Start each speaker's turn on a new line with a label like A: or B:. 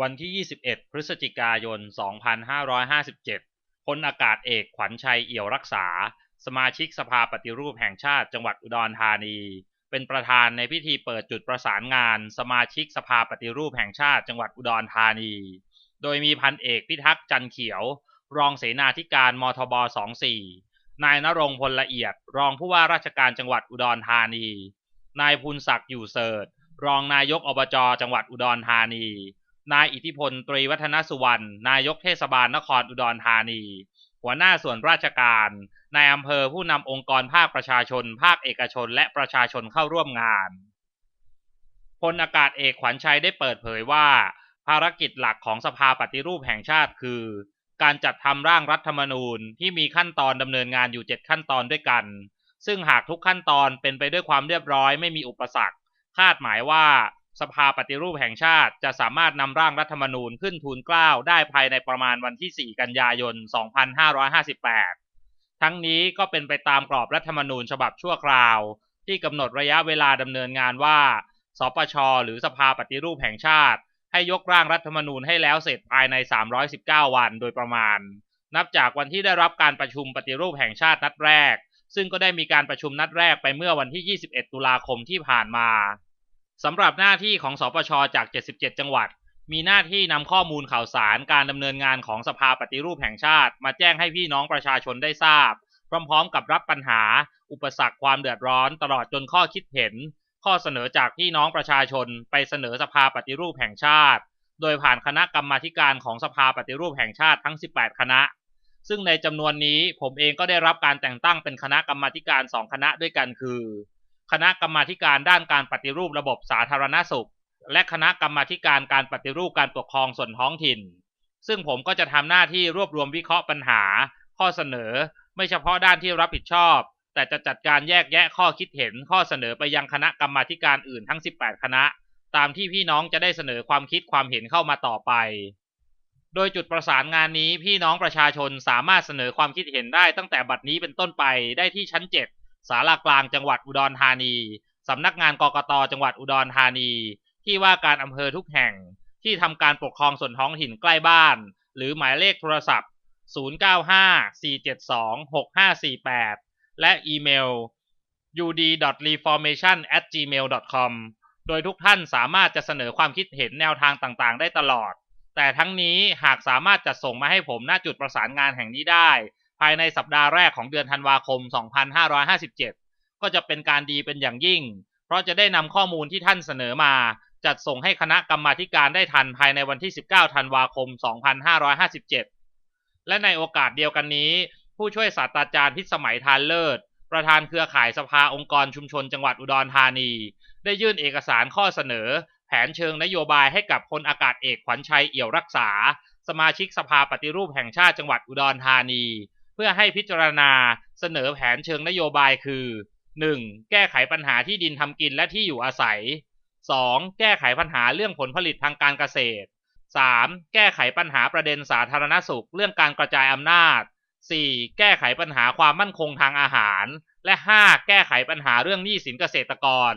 A: วันที่ 21 พฤศจิกายน 2557 พลอากาศเอกขวัญชัยเอี่ยวรักษา สมาชิกสภาปฏิรูปแห่งชาติจังหวัดอุดรธานี เป็นประธานในพิธีเปิดจุดประสานงาน สมาชิกสภาปฏิรูปแห่งชาติจังหวัดอุดรธานี โดยมีพันเอกพิทักษ์จันเขียว รองเสนาธิการมทบ 24 นายนรงพลละเอียด รองผู้ว่าราชการจังหวัดอุดรธานี นายภูนศักดิ์อยู่เสิร์ตรองนายกอบจจังหวัดอุดรธานี นายอิทธิพลตรีวัฒนสุวรรณ นายกเทศบาลนครอุดรธานี หัวหน้าส่วนราชการ นายอำเภอผู้นำองค์กรภาคประชาชน ภาคเอกชน และประชาชนเข้าร่วมงานพลอากาศเอกขวัญชัยได้เปิดเผยว่า ภารกิจหลักของสภาปฏิรูปแห่งชาติคือ การจัดทำร่างรัฐธรรมนูญที่มีขั้นตอนดำเนินงานอยู่ 7 ขั้นตอนด้วยกัน ซึ่งหากทุกขั้นตอนเป็นไปด้วยความเรียบร้อยไม่มีอุปสรรค คาดหมายว่า สภาปฏิรูปแห่งชาติจะสามารถนำร่างรัฐธรรมนูญขึ้นทูลเกล้าได้ภายในประมาณวันที่ 4 กันยายน 2558 ทั้งนี้ก็เป็นไปตามกรอบรัฐธรรมนูญฉบับชั่วคราว ที่กำหนดระยะเวลาดำเนินงานว่า สปช หรือสภาปฏิรูปแห่งชาติ ให้ยกร่างรัฐธรรมนูญให้แล้วเสร็จภายใน 319 วันโดยประมาณ นับจากวันที่ได้รับการประชุมปฏิรูปแห่งชาตินัดแรก ซึ่งก็ได้มีการประชุมนัดแรกไปเมื่อวันที่ 21 ตุลาคมที่ผ่านมา สำหรับหน้าที่ของสปชจาก 77 จังหวัด มีหน้าที่นำข้อมูลข่าวสารการดำเนินงานของสภาปฏิรูปแห่งชาติ มาแจ้งให้พี่น้องประชาชนได้ทราบ พร้อมๆ กับรับปัญหา อุปสรรคความเดือดร้อน ตลอดจนข้อคิดเห็น ข้อเสนอจากพี่น้องประชาชน ไปเสนอสภาปฏิรูปแห่งชาติ โดยผ่านคณะกรรมาการของสภาปฏิรูปแห่งชาติทั้ง 18 คณะ ซึ่งในจำนวนนี้ผมเองก็ได้รับการแต่งตั้งเป็นคณะกรรมาการสองคณะด้วยกันคือ คณะกรรมาการด้านการปฏิรูประบบสาธารณสุข และคณะกรรมาการการปฏิรูปการปกครองส่วนท้องถิ่น ซึ่งผมก็จะทำหน้าที่รวบรวมวิเคราะห์ปัญหา ข้อเสนอ ไม่เฉพาะด้านที่รับผิดชอบ แต่จะจัดการแยกแยะข้อคิดเห็นข้อเสนอไปยังคณะกรรมาการอื่นทั้ง 18 คณะ ตามที่พี่น้องจะได้เสนอความคิดความเห็นเข้ามาต่อไปโดยจุดประสานงานนี้พี่น้องประชาชนสามารถเสนอความคิดเห็นได้ตั้งแต่บัดนี้เป็นต้นไปได้ที่ชั้น สารากลางจังหวัดอุดรธานีสำนักงานกกตจังหวัดอุดรธานี ที่ว่าการอำเภอทุกแห่งที่ทำการปกครองส่วนท้องถิ่นใกล้บ้าน หรือหมายเลขโทรศัพท์ 0954726548 และอีเมล ud.reformation@gmail.com โดยทุกท่านสามารถจะเสนอความคิดเห็นแนวทางต่างๆ ได้ตลอด แต่ทั้งนี้หากสามารถจัดส่งมาให้ผมณจุดประสานงานแห่งนี้ได้ ภายในสัปดาห์แรกของเดือนธันวาคม 2557 ก็จะเป็นการดีเป็นอย่างยิ่ง เพราะจะได้นำข้อมูลที่ท่านเสนอมา จัดส่งให้คณะกรรมาการได้ทันภายในวันที่ 19 ธันวาคม 2557 และในโอกาสเดียวกันนี้ ผู้ช่วยศาสตราจารย์พิสมัยทานเลิศ ประธานเครือข่ายสภาองค์กรชุมชนจังหวัดอุดรธานี ได้ยื่นเอกสารข้อเสนอ แผนเชิงนโยบายให้กับพลอากาศเอกขวัญชัยเอี่ยวรักษา สมาชิกสภาปฏิรูปแห่งชาติจังหวัดอุดรธานี เพื่อให้พิจารณาเสนอแผนเชิงนโยบายคือ 1. แก้ไขปัญหาที่ดินทำกินและที่อยู่อาศัย 2. แก้ไขปัญหาเรื่องผลผลิตทางการเกษตร 3. แก้ไขปัญหาประเด็นสาธารณสุข เรื่องการกระจายอำนาจ 4. แก้ไขปัญหาความมั่นคงทางอาหาร และ 5. แก้ไขปัญหาเรื่องหนี้สินเกษตรกร